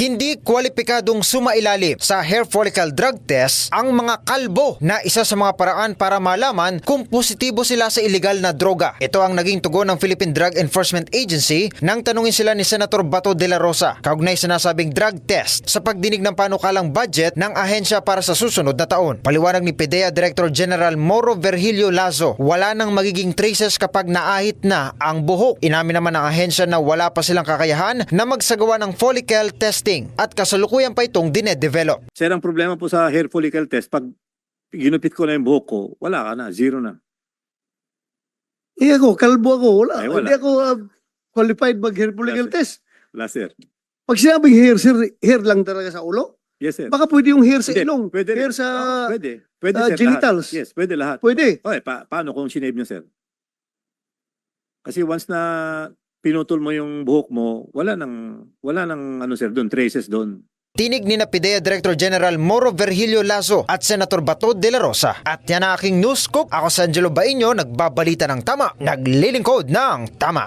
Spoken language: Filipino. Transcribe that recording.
Hindi kwalipikadong sumailalim sa hair follicle drug test ang mga kalbo na isa sa mga paraan para malaman kung positibo sila sa illegal na droga. Ito ang naging tugon ng Philippine Drug Enforcement Agency nang tanungin sila ni Senator Bato de la Rosa kaugnay sa nasabing drug test sa pagdinig ng panukalang budget ng ahensya para sa susunod na taon. Paliwanag ni PDEA Director General Moro Virgilio Lazo, wala nang magiging traces kapag naahit na ang buhok. Inamin naman ng ahensya na wala pa silang kakayahan na magsagawa ng follicle testing at kasalukuyan pa itong dinedevelop. Sir, ang problema po sa hair follicle test, pag ginupit ko na yung buhok ko, wala ka na, zero na. Eh ako, kalbo ako. Wala. Ay, wala. Hindi ako uh, qualified mag hair follicle test. Wala, sir. Pag sinabing hair, sir, hair lang talaga sa ulo? Yes, sir. Baka pwede yung hair sa Hindi, ilong, pwede hair sa... Ah, pwede. Pwede, ah, sir. genitals. Lahat. Yes, pwede lahat. Pwede. Okay, pa paano kung sinave niya, sir? Kasi once na pinutol mo yung buhok mo, wala nang, wala nang, ano, sir, doon, traces doon. Tinig ni na PIDEA Director General Moro Virgilio Lazo at Senator Bato de la Rosa. At yan ang aking news scoop. Ako sa Angelo Baino, nagbabalita ng tama, naglilingkod ng tama.